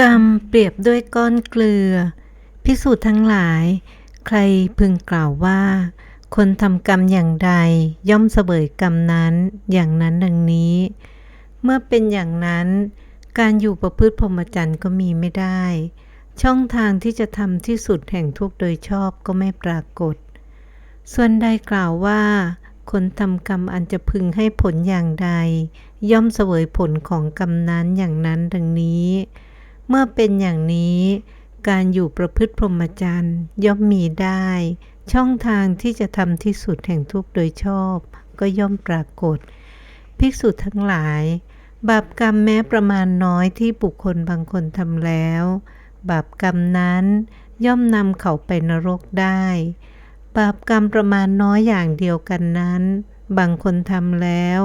กรรมเปรียบด้วยก้อนเกลือ พิสูจน์ทั้งหลาย ใครพึงกล่าวว่า คนทำกรรมอย่างใด ย่อมเสวยกรรมนั้นอย่างนั้นดังนี้ เมื่อเป็นอย่างนั้น การอยู่ประพฤติพรหมจรรย์ก็มีไม่ได้ ช่องทางที่จะทำที่สุดแห่งทุกโดยชอบก็ไม่ปรากฏ ส่วนใดกล่าวว่า คนทำกรรมอันจะพึงให้ผลอย่างใด ย่อมเสวยผลของกรรมนั้นอย่างนั้นดังนี้ เมื่อเป็นอย่างนี้ การอยู่ประพฤติพรหมจรรย์ย่อมมีได้ ช่องทางที่จะทำที่สุดแห่งทุกข์โดยชอบ ก็ย่อมปรากฏ ภิกษุทั้งหลาย บาปกรรมแม้ประมาณน้อยที่บุคคลบางคนทำแล้ว บาปกรรมนั้นย่อมนำเขาไปนรกได้ บาปกรรมประมาณน้อยอย่างเดียวกันนั้น บางคนทำแล้ว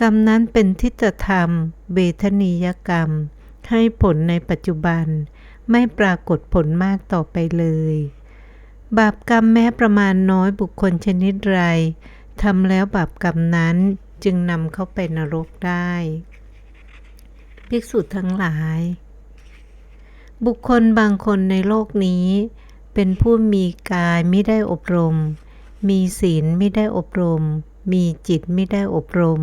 กรรมนั้นเป็นทิฏฐธรรมเบทนียกรรม ให้ผลในปัจจุบัน ไม่ปรากฏผลมากต่อไปเลย บาปกรรมแม้ประมาณน้อยบุคคลชนิดไรทำแล้วบาปกรรมนั้นจึงนำเข้าไปนรกได้ ภิกษุทั้งหลาย บุคคลบางคนในโลกนี้ เป็นผู้มีกายไม่ได้อบรม มีศีลไม่ได้อบรม มีจิตไม่ได้อบรม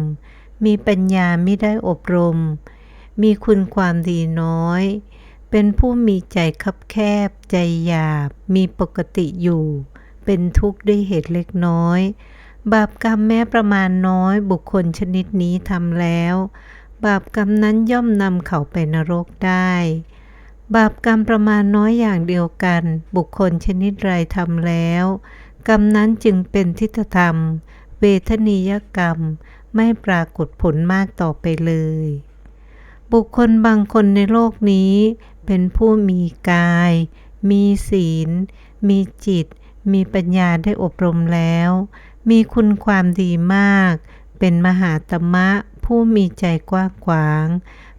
มีปัญญาไม่ได้อบรม มีคุณความดีน้อย เป็นผู้มีใจคับแคบ ใจหยาบ มีปกติอยู่ เป็นทุกข์ด้วยเหตุเล็กน้อย บาปกรรมแม้ประมาณน้อย บุคคลชนิดนี้ทำแล้ว บาปกรรมนั้นย่อมนำเขาไปนรกได้ บาปกรรมประมาณน้อยอย่างเดียวกัน บุคคลชนิดไรทำแล้ว กรรมนั้นจึงเป็นทิฏฐธรรม เวทนียกรรม ไม่ปรากฏผลมากต่อไปเลย บุคคลบางคนในโลกนี้ เป็นผู้มีกาย มีศีล มีจิต มีปัญญาได้อบรมแล้ว มีคุณความดีมาก เป็นมหาตมะผู้มีใจกว้างขวาง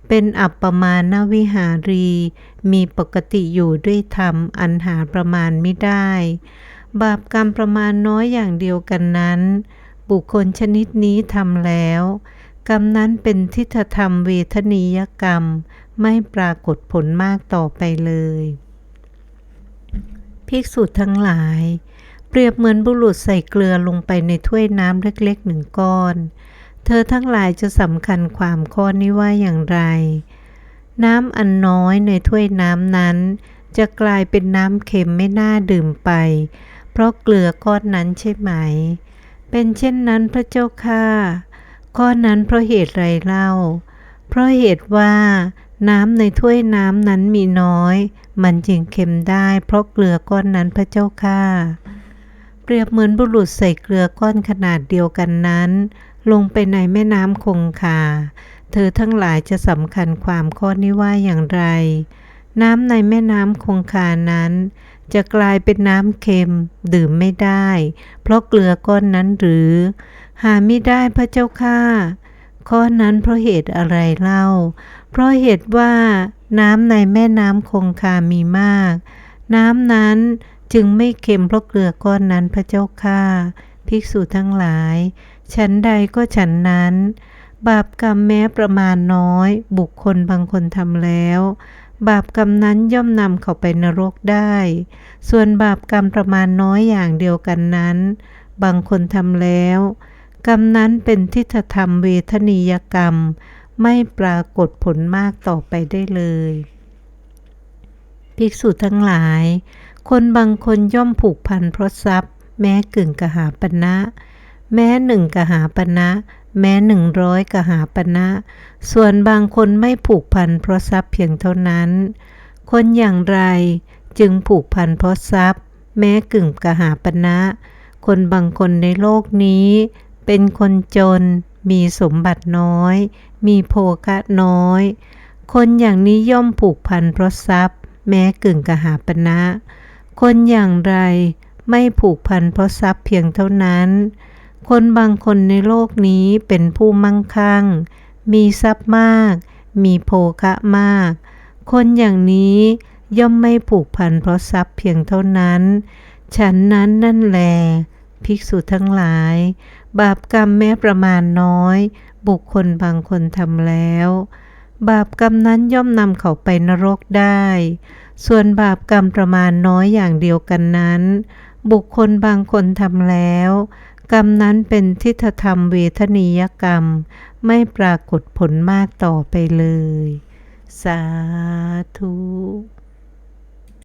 เป็นอัปปมาณวิหารี มีปกติอยู่ด้วยธรรมอันหาประมาณไม่ได้ บาปกรรมประมาณน้อยอย่างเดียวกันนั้น บุคคลชนิดนี้ทำแล้ว กรรมนั้นเป็นทิฏฐธรรมเวทนียกรรม ไม่ปรากฏผลมากต่อไปเลย ภิกษุทั้งหลาย เปรียบเหมือนบุรุษใส่เกลือลงไปในถ้วยน้ำเล็กๆหนึ่งก้อน เธอทั้งหลายจะสำคัญความข้อนี้ว่าอย่างไร น้ำอันน้อยในถ้วยน้ำนั้น จะกลายเป็นน้ำเค็มไม่น่าดื่มไป เพราะเกลือก้อนนั้นใช่ไหม เป็นเช่นนั้นพระเจ้าค่ะ ข้อนั้นเพราะเหตุไรเล่า เพราะเหตุว่า น้ำในถ้วยน้ำนั้นมีน้อย มันจึงเค็มได้ เพราะเกลือก้อนนั้นพระเจ้าค่ะเปรียบเหมือนบุรุษใส่เกลือก้อนขนาดเดียวกันนั้น ลงไปในแม่น้ำคงคา เธอทั้งหลายจะสำคัญความข้อนี้ว่าอย่างไร น้ำในแม่น้ำคงคานั้น จะกลายเป็นน้ำเค็มดื่มไม่ได้ เพราะเกลือก้อนนั้นหรือ หาไม่ได้พระเจ้าค่ะข้อนั้นเพราะเหตุอะไรเล่า เพราะเหตุว่าน้ำในแม่น้ำคงคามีมาก น้ำนั้นจึงไม่เค็มเพราะเกลือก้อนนั้นพระเจ้าค่ะภิกษุทั้งหลาย ฉันใดก็ฉันนั้น บาปกรรมแม้ประมาณน้อย บุคคลบางคนทำแล้ว บาปกรรมนั้นย่อมนำเขาไปนรกได้ ส่วนบาปกรรมประมาณน้อยอย่างเดียวกันนั้น บางคนทำแล้ว กรรมนั้นเป็นทิฏฐธรรมเวทนียกรรม ไม่ปรากฏผลมากต่อไปได้เลย ภิกษุทั้งหลาย คนบางคนย่อมผูกพันเพราะทรัพย์ แม้กึ่งกหาปณะแม้หนึ่งกหาปณะแม้หนึ่งร้อยกหาปณะส่วนบางคนไม่ผูกพันเพราะทรัพย์เพียงเท่านั้น คนอย่างไรจึงผูกพันเพราะทรัพย์ แม้กึ่งกหาปณะคนบางคนในโลกนี้ เป็นคนจน มีสมบัติน้อย มีโภคะน้อย คนอย่างนี้ย่อมผูกพันเพราะทรัพย์ แม้กึ่งกหาปณะคนอย่างไรไม่ผูกพันเพราะทรัพย์เพียงเท่านั้น คนบางคนในโลกนี้เป็นผู้มั่งคั่ง มีทรัพย์มาก มีโภคะมาก คนอย่างนี้ย่อมไม่ผูกพันเพราะทรัพย์เพียงเท่านั้น ฉันนั้นนั่นแล ภิกษุทั้งหลาย บาปกรรมแม้ประมาณน้อย บุคคลบางคนทำแล้ว บาปกรรมนั้นย่อมนำเขาไปนรกได้ ส่วนบาปกรรมประมาณน้อยอย่างเดียวกันนั้น บุคคลบางคนทำแล้ว กรรมนั้นเป็นทิฏฐธรรมเวทนียกรรม ไม่ปรากฏผลมากต่อไปเลย สาธุ